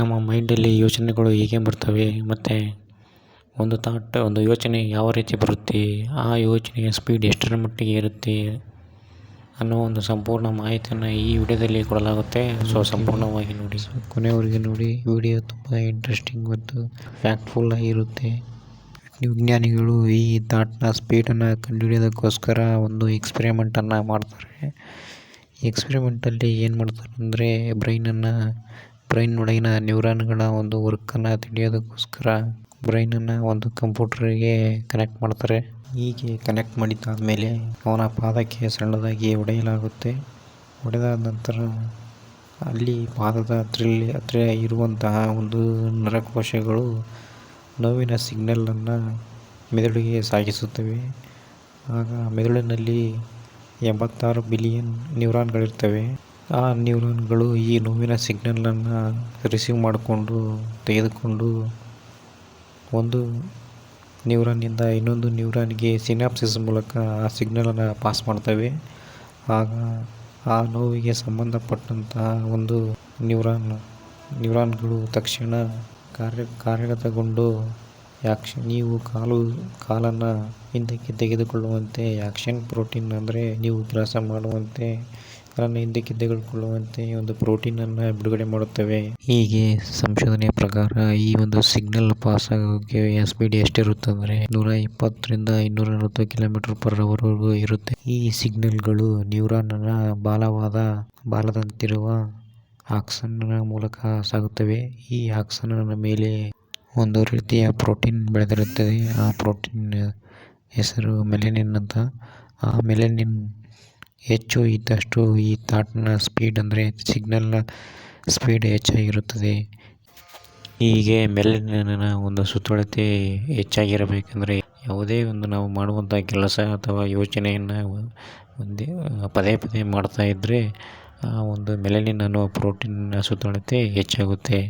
ನಮ್ಮ ಮೈಂಡಲ್ಲಿ ಯೋಚನೆಗಳು ಹೇಗೆ ಬರ್ತವೆ ಮತ್ತು ಒಂದು ತಾಟ್, ಒಂದು ಯೋಚನೆ ಯಾವ ರೀತಿ ಬರುತ್ತೆ, ಆ ಯೋಚನೆಯ ಸ್ಪೀಡ್ ಎಷ್ಟರ ಮಟ್ಟಿಗೆ ಇರುತ್ತೆ ಅನ್ನೋ ಒಂದು ಸಂಪೂರ್ಣ ಮಾಹಿತಿಯನ್ನು ಈ ವಿಡಿಯೋದಲ್ಲಿ ಕೊಡಲಾಗುತ್ತೆ. ಸೊ ಸಂಪೂರ್ಣವಾಗಿ ನೋಡಿ. ಸೊ ಕೊನೆವರೆಗೆ ನೋಡಿ, ವಿಡಿಯೋ ತುಂಬ ಇಂಟ್ರೆಸ್ಟಿಂಗ್ ಮತ್ತು ಫ್ಯಾಕ್ಟ್ಫುಲ್ ಆಗಿರುತ್ತೆ. ವಿಜ್ಞಾನಿಗಳು ಈ ಥಾಟ್ನ ಸ್ಪೀಡನ್ನು ಕಂಡುಹಿಡಿಯೋದಕ್ಕೋಸ್ಕರ ಒಂದು ಎಕ್ಸ್ಪೆರಿಮೆಂಟನ್ನು ಮಾಡ್ತಾರೆ. ಎಕ್ಸ್ಪೆರಿಮೆಂಟಲ್ಲಿ ಏನು ಮಾಡ್ತಾರೆ ಅಂದರೆ ಬ್ರೈನನ್ನು ಬ್ರೈನ್ ಒಳಗಿನ ನ್ಯೂರಾನ್ಗಳ ಒಂದು ವರ್ಕನ್ನು ತಿಳಿಯೋದಕ್ಕೋಸ್ಕರ ಬ್ರೈನನ್ನು ಒಂದು ಕಂಪ್ಯೂಟ್ರಿಗೆ ಕನೆಕ್ಟ್ ಮಾಡ್ತಾರೆ. ಹೀಗೆ ಕನೆಕ್ಟ್ ಮಾಡಿದ್ದಾದಮೇಲೆ ಅವನ ಪಾದಕ್ಕೆ ಸಣ್ಣದಾಗಿ ಹೊಡೆಯಲಾಗುತ್ತೆ. ಹೊಡೆದಾದ ನಂತರ ಅಲ್ಲಿ ಪಾದದ ಹತ್ರಲ್ಲಿ ಹತ್ತಿರ ಇರುವಂತಹ ಒಂದು ನರಕೋಶಗಳು ನೋವಿನ ಸಿಗ್ನಲನ್ನು ಮೆದುಳಿಗೆ ಸಾಗಿಸುತ್ತವೆ. ಆಗ ಮೆದುಳಿನಲ್ಲಿ ಎಂಬತ್ತಾರು ಬಿಲಿಯನ್ ನ್ಯೂರಾನ್ಗಳಿರ್ತವೆ. ಆ ನ್ಯೂರಾನ್ಗಳು ಈ ನೋವಿನ ಸಿಗ್ನಲನ್ನು ರಿಸೀವ್ ಮಾಡಿಕೊಂಡು ತೆಗೆದುಕೊಂಡು ಒಂದು ನ್ಯೂರಾನಿಂದ ಇನ್ನೊಂದು ನ್ಯೂರಾನ್ಗೆ ಸಿನಾಪ್ಸಿಸ್ ಮೂಲಕ ಆ ಸಿಗ್ನಲನ್ನು ಪಾಸ್ ಮಾಡ್ತವೆ. ಆಗ ಆ ನೋವಿಗೆ ಸಂಬಂಧಪಟ್ಟಂತಹ ಒಂದು ನ್ಯೂರಾನ್, ನ್ಯೂರಾನ್ಗಳು ತಕ್ಷಣ ಕಾರ್ಯ, ಕಾರ್ಯಗತಗೊಂಡು ಯಾಕ್ಷ ನೀವು ಕಾಲು, ಕಾಲನ್ನು ಹಿಂದಕ್ಕೆ ತೆಗೆದುಕೊಳ್ಳುವಂತೆ ಆ್ಯಕ್ಷನ್ ಪ್ರೋಟೀನ್ ಅಂದರೆ ನೀವು ಕೆಲಸ ಮಾಡುವಂತೆ ಕಾಲನ್ನು ಹಿಂದಕ್ಕೆ ತೆಗೆದುಕೊಳ್ಳುವಂತೆ ಒಂದು ಪ್ರೋಟೀನ್ ಅನ್ನು ಬಿಡುಗಡೆ ಮಾಡುತ್ತವೆ. ಹೀಗೆ ಸಂಶೋಧನೆಯ ಪ್ರಕಾರ ಈ ಒಂದು ಸಿಗ್ನಲ್ ಪಾಸ್ ಆಗೋಕ್ಕೆ ಸ್ಪೀಡ್ ಎಷ್ಟಿರುತ್ತಂದ್ರೆ ನೂರ ಇಪ್ಪತ್ತರಿಂದ ಇನ್ನೂರ ನಲವತ್ತು ಕಿಲೋಮೀಟರ್ ಪರ್ ಅವರ್ವರೆಗೂ ಇರುತ್ತೆ. ಈ ಸಿಗ್ನಲ್ಗಳು ನ್ಯೂರಾನ್ನ ಬಾಲವಾದ, ಬಾಲದಂತಿರುವ ಆಕ್ಸನ್ನ ಮೂಲಕ ಸಾಗುತ್ತವೆ. ಈ ಆಕ್ಸನ್ನ ಮೇಲೆ ಒಂದು ರೀತಿಯ ಪ್ರೋಟೀನ್ ಬೆಳೆದಿರುತ್ತದೆ. ಆ ಪ್ರೋಟೀನ್ ಹೆಸರು ಮೆಲೆನಿನ್ ಅಂತ. ಆ ಮೆಲನಿನ್ ಹೆಚ್ಚು ಇದ್ದಷ್ಟು ಈ ಥಾಟ್ನ ಸ್ಪೀಡ್ ಅಂದರೆ ಸಿಗ್ನಲ್ನ ಸ್ಪೀಡ್ ಹೆಚ್ಚಾಗಿರುತ್ತದೆ. ಹೀಗೆ ಮೆಲನಿನ್ನ ಒಂದು ಸುತ್ತಳತೆ ಹೆಚ್ಚಾಗಿರಬೇಕೆಂದರೆ ಯಾವುದೇ ಒಂದು ನಾವು ಮಾಡುವಂಥ ಕೆಲಸ ಅಥವಾ ಯೋಚನೆಯನ್ನು ಒಂದೇ ಪದೇ ಪದೇ ಮಾಡ್ತಾ ಇದ್ದರೆ ಆ ಒಂದು ಮೆಲನಿನ್ ಅನ್ನುವ ಪ್ರೋಟೀನ್ನ ಸುತ್ತಳತೆ ಹೆಚ್ಚಾಗುತ್ತೆ.